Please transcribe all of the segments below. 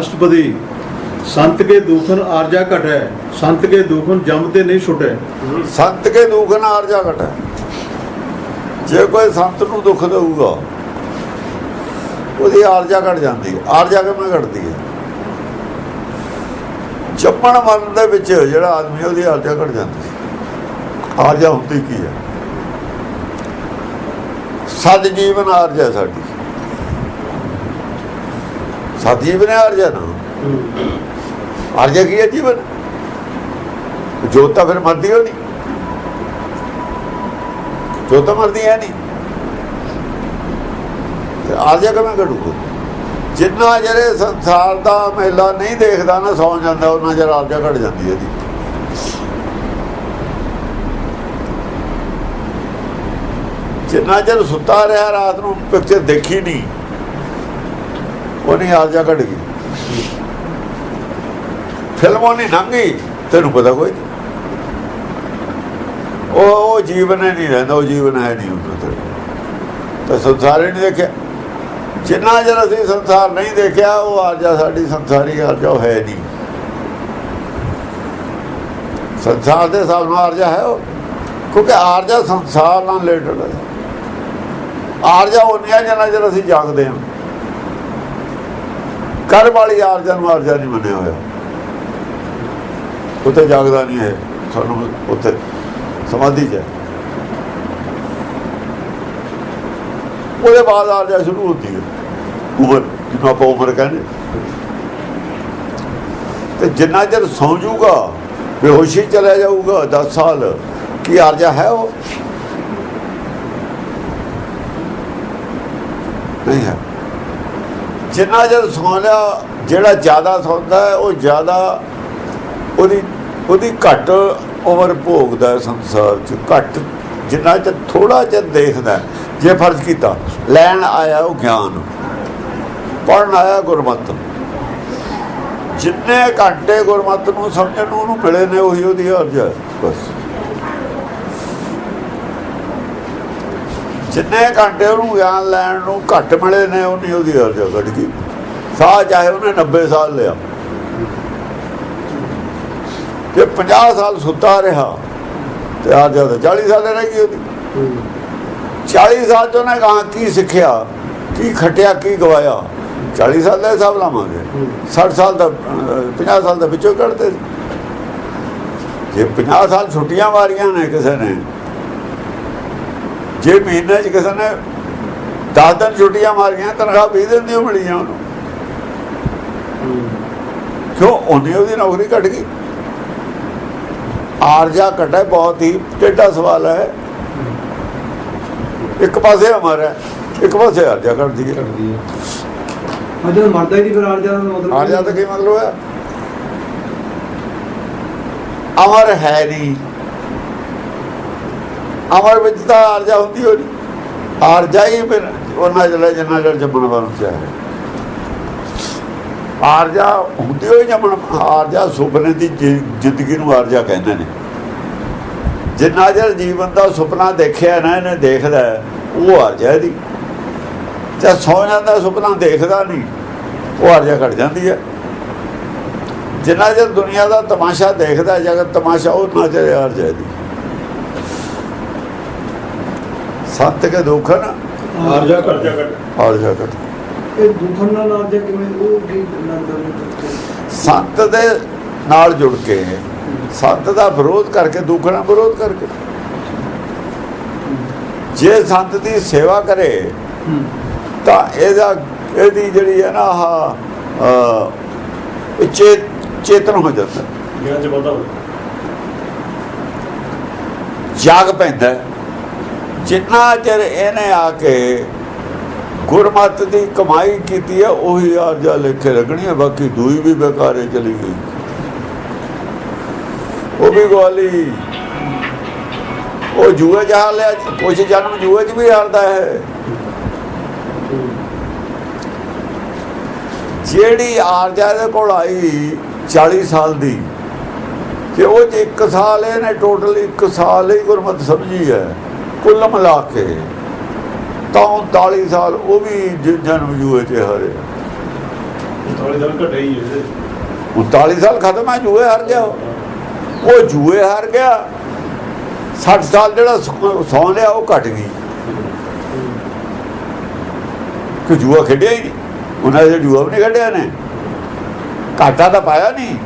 ਅਸ਼ਟਪਦੀ ਸੰਤ ਕੇ ਦੁਖਨ ਆਰਜਾ ਘਟੈ ਸੰਤ ਕੇ ਦੁਖਨ ਜਮ ਤੇ ਨਹੀਂ ਛੁਟੈ। ਸੰਤ ਕੇ ਦੁੱਖ ਨਾ ਆਰਜਾ ਘਟੈ। ਜੇ ਕੋਈ ਸੰਤ ਨੂੰ ਦੁੱਖ ਦੇਊਗਾ ਉਹਦੀ ਆਰਜਾ ਘਟ ਜਾਂਦੀ ਹੈ। ਆਰਜਾ ਕਿਵੇਂ ਘਟਦੀ ਹੈ? ਚੱਪਣ ਮਰਨ ਦੇ ਵਿੱਚ ਜਿਹੜਾ ਆਦਮੀ ਉਹਦੀ ਆਰਜਾ ਘਟ ਜਾਂਦੀ ਹੈ। ਆਰਜਾ ਹੁੰਦੀ ਕੀ ਹੈ? ਸਦ ਜੀਵਨ ਆਰਜਾ ਸਾਡੀ। ਸਦ ਜੀਵਨ ਹੈ ਆਰਜਾ ਨਾ ਆਰਜਾ ਕੀ ਹੈ ਜੀਵਨ? ਜੋਤ ਤਾਂ ਫਿਰ ਮਰਦੀ ਹੋ ਨਹੀਂ ਜੋਤ ਤਾਂ ਮਰਦੀ ਹੈ ਨਹੀਂ। ਤੇ ਆਰਜਾ ਕਿਵੇਂ ਘਟੂਗਾ ਜਿੰਨਾ ਜਿਹੜੇ ਸੰਸਾਰ ਦਾ ਮੇਲਾ ਨਹੀਂ ਦੇਖਦਾ ਨਾ ਸੌਂ ਜਾਂਦਾ ਉਹਨਾਂ ਜਰ ਆਰਜਾ ਘਟ ਜਾਂਦੀ ਹੈ ਇਹਦੀ ਜਿੰਨਾ ਚਿਰ ਸੁੱਤਾ ਰਿਹਾ ਰਾਤ ਨੂੰ ਪਿਕਚਰ ਦੇਖੀ ਨਹੀਂ ਉਹਨੀ ਆਰਜਾ ਘਟ ਗਈ ਫਿਲਮੋਂ ਨਹੀਂ ਲੰਘੀ ਤੈਨੂੰ ਪਤਾ ਕੋਈ ਉਹ ਉਹ ਜੀਵਨ ਨਹੀਂ ਰਹਿੰਦਾ, ਉਹ ਜੀਵਨ ਹੈ ਨਹੀਂ ਉਹਨਾਂ ਤਾਂ ਸੰਸਾਰ ਨਹੀਂ ਦੇਖਿਆ। ਜਿੰਨਾ ਜਰ ਅਸੀਂ ਸੰਸਾਰ ਨਹੀਂ ਦੇਖਿਆ, ਉਹ ਆਰਜਾ ਸਾਡੀ ਸੰਸਾਰੀ ਆਰਜਾ ਉਹ ਹੈ ਨਹੀਂ। ਸੰਸਾਰ ਦੇ ਹਿਸਾਬ ਨਾਲ ਆਰਜਾ ਹੈ ਉਹ। ਕਿਉਂਕਿ ਆਰਜਾ ਸੰਸਾਰ ਨਾਲ ਰਿਲੇਟਡ ਹੈ। ਆਰਜਾ ਉਹ ਨਹੀਂ ਹੈ ਜਰ ਅਸੀਂ ਜਾਗਦੇ ਹਾਂ। ਕਰ ਵਾਲੀ ਆਰਜਾ ਨੂੰ ਆਰਜਾ ਨਹੀਂ ਮੰਨਿਆ ਹੋਇਆ ਉੱਥੇ ਜਾਗਦਾ ਨਹੀਂ ਹੈ ਸਾਨੂੰ ਉੱਥੇ ਸਮਾਧੀ 'ਚ ਹੈ। ਉਹਦੇ ਬਾਅਦ ਆਰਜਾ ਸ਼ੁਰੂ ਹੁੰਦੀ ਹੈ। ਉਮਰ, ਜਿਹਨੂੰ ਆਪਾਂ ਉਮਰ ਕਹਿੰਦੇ। ਤੇ ਜਿੰਨਾ ਚਿਰ ਸੌਂ ਜਾਊਗਾ, ਬੇਹੋਸ਼ੀ ਚਲਾ ਜਾਊਗਾ 10 ਸਾਲ, ਕੀ ਆਰਜਾ ਹੈ ਉਹ? ਨਹੀਂ ਹੈ। ਜਿੰਨਾ ਚਿਰ ਸੌਂ ਲਿਆ ਜਿਹੜਾ ਜ਼ਿਆਦਾ ਸੌਂਦਾ ਉਹ ਜ਼ਿਆਦਾ ਉਹਦੀ ਉਹਦੀ ਘੱਟ ਉਮਰ ਭੋਗਦਾ ਸੰਸਾਰ ਚ। ਘੱਟ, ਜਿੰਨਾ ਚ ਥੋੜਾ ਜਿਹਾ ਦੇਖਦਾ ਜੇ ਫਰਜ਼ ਕੀਤਾ, ਲੈਣ ਆਇਆ ਉਹ ਗਿਆਨ। ਪੜਨ ਆਇਆ ਗੁਰਮਤਿ। ਜਿੰਨੇ ਘੰਟੇ ਗੁਰਮਤਿ ਨੂੰ ਸਮਝਣ ਨੂੰ ਉਹਨੂੰ ਮਿਲੇ ਨੇ, ਉਹੀ ਉਹਦੀ ਅਰਜ਼ ਹੈ, ਬਸ। ਜਿੰਨੇ ਘੰਟੇ ਉਹਨੂੰ ਗਿਆਨ ਲੈਣ ਨੂੰ ਘੱਟ ਮਿਲੇ ਨੇ ਉਹਨੀ ਉਹਦੀ ਅਰਜ਼ ਘਟ ਗਈ। ਸਾਹ ਚਾਹੇ ਉਹਨੇ 90 ਸਾਲ ਲਿਆ। ਜੇ 50 ਸਾਲ ਸੁੱਤਾ ਰਿਹਾ ਤੇ ਆ ਜਦ 40 ਸਾਲ ਰਹਿ ਗਈ ਉਹਦੀ। 40 ਸਾਲ ਤੋਂ ਉਹਨੇ ਕਹਾ ਕੀ ਸਿੱਖਿਆ ਕੀ ਖਟਿਆ ਕੀ ਗਵਾਇਆ? 40 ਸਾਲ ਦਾ ਹਿਸਾਬ ਲਾਵਾਂਗੇ। 60 ਸਾਲ ਦਾ ਅਹ, 50 ਸਾਲ ਦਾ ਵਿੱਚੋਂ ਕੱਢਦੇ। ਜੇ 50 ਸਾਲ ਛੁੱਟੀਆਂ ਮਾਰੀਆਂ ਨੇ ਕਿਸੇ ਨੇ ਜੇ ਮਹੀਨੇ 'ਚ ਕਿਸੇ ਨੇ 10 ਦਿਨ ਛੁੱਟੀਆਂ ਮਾਰੀਆਂ ਤਨਖਾਹ 20 ਦਿਨ ਦੀ ਮਿਲੀ ਆ ਉਹਨੂੰ। ਕਿਉਂ? ਉਹਨੇ ਉਹਦੀ ਨੌਕਰੀ ਘਟ ਗਈ। ਆਰਜਾ ਘਟਾ ਬਹੁਤ ਹੀ ਟੇਢਾ ਸਵਾਲ ਹੈ। ਇੱਕ ਪਾਸੇ ਅਮਰ ਹੈ ਇੱਕ ਪਾਸੇ ਆਰਜਾ ਘਟਦੀ ਹੈ। ਜਦੋਂ ਮਰਦਾ ਹੀ ਫਿਰ ਆਰਜਾ ਦਾ ਮਤਲਬ ਆਰਜਾ ਦਾ ਕੀ ਮਤਲਬ ਹੈ? ਅਮਰ ਹੈ ਨਹੀਂ। ਅਮਰ ਵਿੱਚ ਤਾਂ ਆਰਜਾ ਹੁੰਦੀ ਹੋ ਨਹੀਂ ਆਰਜਾ ਹੀ ਫਿਰ ਉਹਨਾਂ ਜਿਹੜਾ ਜਿੰਨਾ ਜੜ ਜੰਮਣ ਵਾਲਾ ਚਾਹੇ ਆਰਜਾ ਹੁੰਦੀ ਹੋਈ ਜੰਮਣ ਆਰਜਾ ਸੁਪਨੇ ਦੀ ਜ਼ਿੰਦਗੀ ਨੂੰ ਆਰਜਾ ਕਹਿੰਦੇ ਨੇ। ਜਿੰਨਾ ਜਰ ਜੀਵਨ ਦਾ ਸੁਪਨਾ ਦੇਖਿਆ ਨਾ ਇਹਨੇ ਦੇਖਦਾ ਉਹ ਆਰਜਾ ਇਹਦੀ। ਜੇ ਸੌ ਜਾਂਦਾ ਸੁਪਨਾ ਦੇਖਦਾ ਨਹੀਂ ਉਹ ਆਰਜਾ ਘਟ ਜਾਂਦੀ ਹੈ। ਜਿੰਨਾ ਚਿਰ ਦੁਨੀਆ ਦਾ ਤਮਾਸ਼ਾ ਦੇਖਦਾ ਹੈ, ਜਗਤ ਤਮਾਸ਼ਾ ਉਹ ਨਾ ਚਿਰ ਆਰਜਾ ਇਹਦੀ। ਸੱਤ ਕੇ ਦੁੱਖਨ ਆਰਜਾ ਘਟ। ਆਰਜਾ ਘਟ। ਇਹ ਦੁਖਨ ਨਾਲ ਆਰਜਾ ਕਿਵੇਂ ਉਹ ਕੀ ਲੱਗਦਾ ਸੰਤ ਦੇ ਨਾਲ ਜੁੜ ਕੇ ਸੰਤ ਦਾ ਵਿਰੋਧ ਕਰਕੇ ਦੁੱਖ ਨਾਲ ਵਿਰੋਧ ਕਰਕੇ। ਜੇ ਸੰਤ ਦੀ ਸੇਵਾ ਕਰੇ ਤਾਂ ਇਹਦਾ ਇਹਦੀ ਜਿਹੜੀ ਹੈ ਨਾ ਆਹ ਇਹ ਚੇ ਚੇਤਨ ਹੋ ਜਾਂਦਾ। ਗਿਆਨ ਚ ਵਾਧਾ ਜਾਗ ਪੈਂਦਾ। ਜਿੰਨਾ ਚਿਰ ਇਹਨੇ ਆ ਕੇ ਗੁਰਮਤ ਦੀ ਕਮਾਈ ਕੀਤੀ ਹੈ, ਉਹੀ ਆਰਜਾ ਲਿਖੇ ਲੱਗਣੀ ਹੈ, ਬਾਕੀ ਦੂਈ ਵੀ ਬੇਕਾਰੇ ਚਲੀ ਗਈ। ਉਹ ਵੀ ਗਵਾਲੀ। ਉਹ ਜੂਏ ਚ ਲਿਆ ਕੁਛ ਜਨਮ ਜੂਏ ਚ ਵੀ ਹਾਰਦਾ ਹੈ। ਜਿਹੜੀ ਆਰਜਾ ਦੇ ਕੋਲ ਆਈ 40 ਸਾਲ ਦੀ। ਕਿ ਉਹ ਚ ਇੱਕ ਸਾਲ ਇਹਨੇ ਟੋਟਲ ਇੱਕ ਸਾਲ ਹੀ ਗੁਰਮਤ ਸਮਝੀ ਹੈ। ਕੁੱਲ ਮਿਲਾ ਕੇ ਤਾਂ 39 ਸਾਲ ਉਹ ਵੀ ਜਨਮ ਜੂਏ ਚ ਹਾਰੇ। ਥੋੜੀ ਦਿਨ ਘਟੇ ਹੀ ਇਹਦੇ। 39 ਸਾਲ ਖਤਮ ਹੈ ਜੂਏ ਹਾਰ ਗਿਆ ਉਹ। ਜੂਏ ਹਾਰ ਗਿਆ 60 ਸਾਲ ਜਿਹੜਾ ਸੌ- ਲਿਆ ਉਹ ਘਟ ਗਈ। ਕਿ ਜੂਆ ਖੇਡਿਆ ਹੀ ਨਹੀਂ। ਉਹਨਾਂ ਦੇ ਜੂਆ ਵੀ ਨਹੀਂ ਖੇਡਿਆ ਨੇ। ਘਾਟਾ ਤਾਂ ਪਾਇਆ ਨਹੀਂ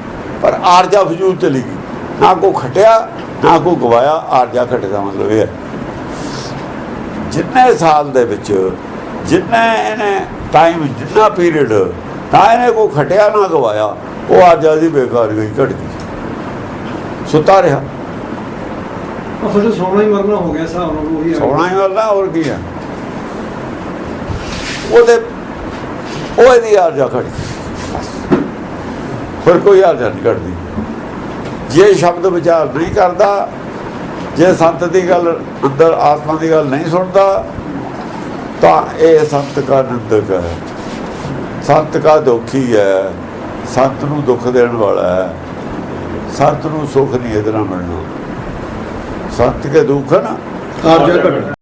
ਪਰ ਆਰਜਾ ਫਜ਼ੂਲ ਚਲੀ ਗਈ। ਨਾ ਕੋ ਖਟਿਆ ਨਾ ਕੋ ਗਵਾਇਆ ਆਰਜਾ ਘਟ ਦਾ ਮਤਲਬ ਇਹ ਹੈ। ਜਿੰਨੇ ਸਾਲ ਦੇ ਵਿੱਚ ਜਿੰਨੇ ਇਹਨੇ ਟਾਈਮ ਜਿੰਨਾ ਪੀਰੀਅਡ ਨਾ ਇਹਨੇ ਕੋ ਖਟਿਆ ਨਾ ਗਵਾਇਆ। ਉਹ ਆਰਜਾ ਦੀ ਬੇਕਾਰ ਗਈ ਘਟ ਗਈ। ਸੁੱਤਾ ਰਿਹਾ। ਉਹ ਫਿਰ ਸੋਣਾ ਹੀ ਮਰਨਾ ਹੋ ਗਿਆ ਹਿਸਾਬ ਨਾਲ ਉਹੀ ਆ। ਸੋਣਾ ਹੀ ਵਾਲਾ ਹੋਰ ਕੀ ਹੈ ਉਹਦੇ ਉਹ ਇਹਦੀ ਆਰਜਾ ਘਟ ਗਈ। ਫਿਰ ਕੋਈ ਆਰਜਾ ਨਹੀਂ ਘਟਦੀ। ਜੇ ਸ਼ਬਦ ਵਿਚਾਰ ਨਹੀਂ ਕਰਦਾ ਜੇ ਸੰਤ ਦੀ ਗੱਲ, ਅੰਦਰ ਆਤਮਾ ਦੀ ਗੱਲ ਨਹੀਂ ਸੁਣਦਾ, ਤਾਂ ਇਹ ਸੰਤ ਕਾ ਨਿੰਦਕ ਹੈ। ਸੰਤ ਕਾ ਦੁਖੀ ਹੈ। ਸੰਤ ਨੂੰ ਦੁੱਖ ਦੇਣ ਵਾਲਾ ਹੈ। ਸੰਤ ਨੂੰ ਸੁੱਖ ਨਹੀਂ ਇਹਦੇ ਨਾਲ ਮਿਲਣਾ। ਸੰਤ ਕੇ ਦੁੱਖ ਨਾ? ਆਰਜਾ ਘਟ